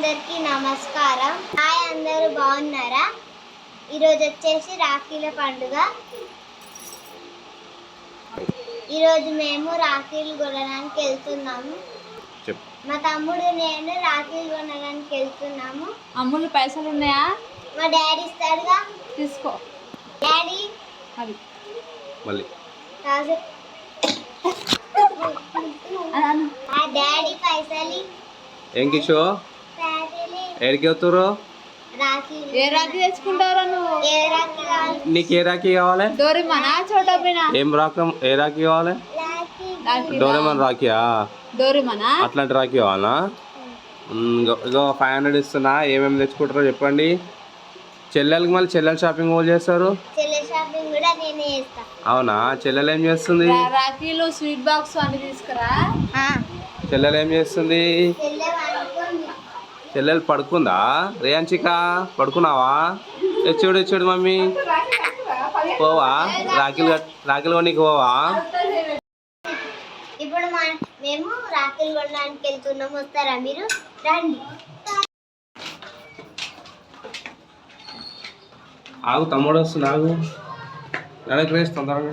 అందరికీ నమస్కారం. హాయ్ అందరూ బాగున్నారా? ఈరోజు వచ్చేసి రాఖీల పండుగ. ఈరోజు మేము రాఖీలు కొనడానికి వెళ్తున్నాము. చెప్పు. మా తమ్ముడు నేను రాఖీలు కొనడానికి వెళ్తున్నాము. అమ్ములు పైసలు ఉన్నాయా? మా డాడీ ఇస్తాడుగా. తీసుకో. డాడీ. అది మళ్ళీ. ఆ డాడీ పైసలు ఏం కిషో వస్తురు రాఖీలు ఏ రాఖీ తెచ్చుకుంటావురా నువ్వు? ఏ రాఖీ కావాలి? నీకు ఏ రాఖీ కావాలి? డోరేమనా చోటోబినా ఏం రాకం ఏ రాఖీ కావాలి? రాఖీ. రాఖీ డోరేమన్ రాఖీయా? డోరేమనా అట్లాంటి రాఖీ కావాలా? ఇగో- ఇగో ఫైవ్ హండ్రెడ్ ఇస్తున్నా. ఏమేమి తెచ్చుకుంటారో చెప్పండి. చెల్లెలకి మళ్ళీ చెల్లెలు షాపింగ్ వాళ్ళు చేస్తారు? చెల్లె షాపింగ్ కూడా నేనే చేస్తా. అవునా? చెల్లెలు ఏం చేస్తుంది? రాఖీలు స్వీట్ బాక్స్ అన్ని తీసుకురా. చెల్లెలు ఏం చేస్తుంది? చెల్లెలు పడుకుందా? రేయాంచిక పడుకున్నావా? ఎచ్చుడు ఎచ్చుడు మమ్మీ. పోవా? రాఖీలు రాఖీలు కొనికి పోవా? ఇప్పుడు మేము రాఖీలు కొనడానికి వెళ్తున్నాము వస్తారా మీరు? రండి. ఆగు తమ్ముడు వస్తుంది ఆగు వెనక్కి రేసి తొందరగా.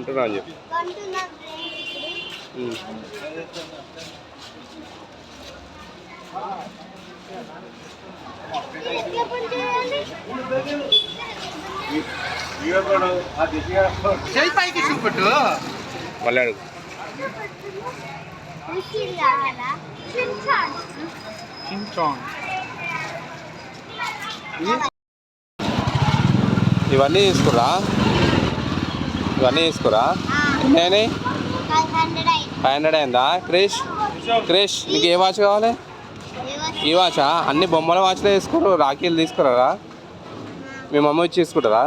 కొంటున్నా అని చెప్పి. మళ్ళీ అడుగు. ఇవన్నీ తీసుకురా. ఇవన్నీ తీసుకురా. ఎన్ని? ఫైవ్ హండ్రెడ్ అయిందా? క్రిష్? క్రిష్ నీకు ఏ వాచ్ కావాలి? ఈ వాచా? అన్ని బొమ్మల వాచ్లే తీసుకోరు రాఖీలు తీసుకురారా? మీ మమ్మీ వచ్చి తీసుకుంటారా?